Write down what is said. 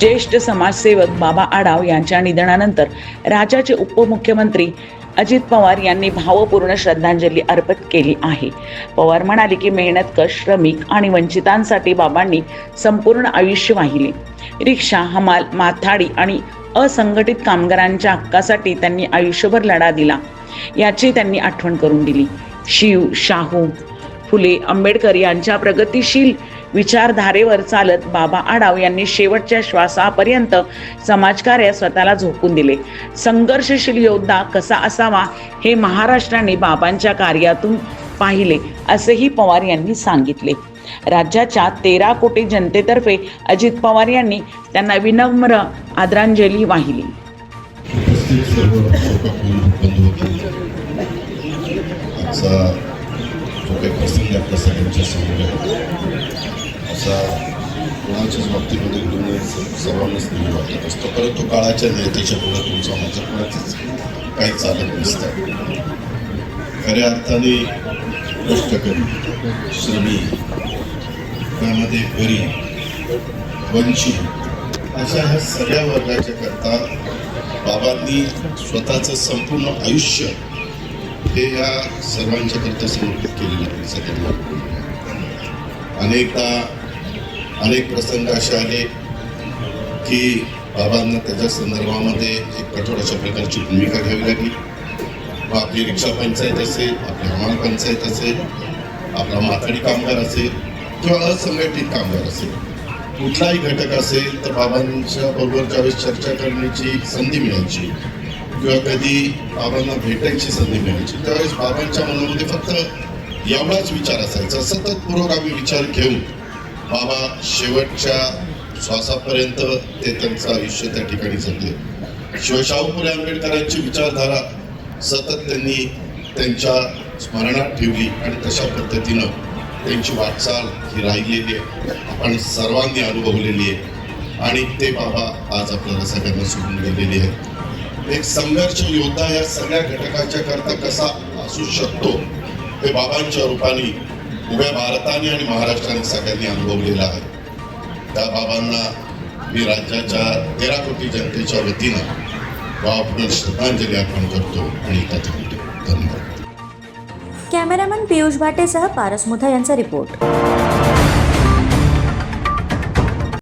ज्येष्ठ समाजसेवक बाबा आडाव यांच्या निधनानंतर राज्याचे उपमुख्यमंत्री अजित पवार यांनी भावपूर्ण श्रद्धांजली अर्पित केली आहे. पवार म्हणाले की मेहनतकश श्रमिक आणि वंचितांसाठी बाबांनी संपूर्ण आयुष्य वाहिले. रिक्षा हमाल माथाडी आणि असंघटित कामगारांच्या हक्कासाठी त्यांनी आयुष्यभर लढा दिला. याची त्यांनी आठवण करून दिली. शिव शाहू फुले आंबेडकर यांच्या प्रगतिशील विचारधारेवर चालत बाबा आडाव यांनी शेवटच्या श्वासापर्यंत समाजकार्य स्वतःला झोकून दिले. संघर्षशील योद्धा कसा असावा हे महाराष्ट्राने बाबांच्या कार्यातून पाहिले असेही पवार यांनी सांगितले. राज्याच्या तेरा कोटी जनतेतर्फे अजित पवार यांनी त्यांना विनम्र आदरांजली वाहिली. जो काही प्रसंग आपल्या सगळ्यांच्या समोर आहे. असा कोणाच्याच बाबतीमध्ये घडून सर्वांनाच नाही वाटत असतो. परंतु काळाच्या नेत्याच्या पुढे तुमचा माझ्या कोणाचंच काही चालत नसतं. खऱ्या अर्थाने कष्टकरी श्रमी त्यामध्ये गरीब वंचित अशा ह्या सगळ्या वर्गाच्या करता बाबांनी स्वतःचं संपूर्ण आयुष्य हे या सर्वांच्या करता समर्पित केलेलं आहे सगळ्यांना. अनेकदा अनेक प्रसंग असे आले की बाबांना त्याच्या संदर्भामध्ये एक कठोर अशा प्रकारची भूमिका घ्यावी लागली. व आपली रिक्षा पंचायत असेल आपली हमाल पंचायत असेल आपला माथाडी कामगार असेल किंवा असंघटित कामगार असेल. कुठलाही घटक असेल तर बाबांच्या बरोबर ज्यावेळेस चर्चा करण्याची संधी मिळायची किंवा कधी बाबांना भेटायची संधी मिळायची त्यावेळेस बाबांच्या मनामध्ये फक्त एवढाच विचार असायचा सतत पुरोगामी विचार घेऊन बाबा शेवटच्या श्वासापर्यंत ते त्यांचं आयुष्य त्या ठिकाणी जगले. शिवाय फुले आंबेडकरांची विचारधारा सतत त्यांनी त्यांच्या स्मरणात ठेवली आणि तशा पद्धतीनं त्यांची वाटचाल ही राहिलेली आहे. आपण सर्वांनी अनुभवलेली आहे. आणि ते बाबा आज आपल्याला सगळ्यांना सोडून गेलेले आहेत. एक संघर्ष योद्धा या सगळ्या घटकाच्या करता कसा असू शकतो हे बाबांच्या रूपाने उभ्या भारताने आणि महाराष्ट्राने सगळ्यांनी अनुभवलेलं आहे. त्या बाबांना मी राज्याच्या तेरा कोटी जनतेच्या वतीनं बाबांना श्रद्धांजली अर्पण करतो आणि धन्यवाद. कॅमेरामन पियुष भाटेसह पारस मुथा यांचा रिपोर्ट.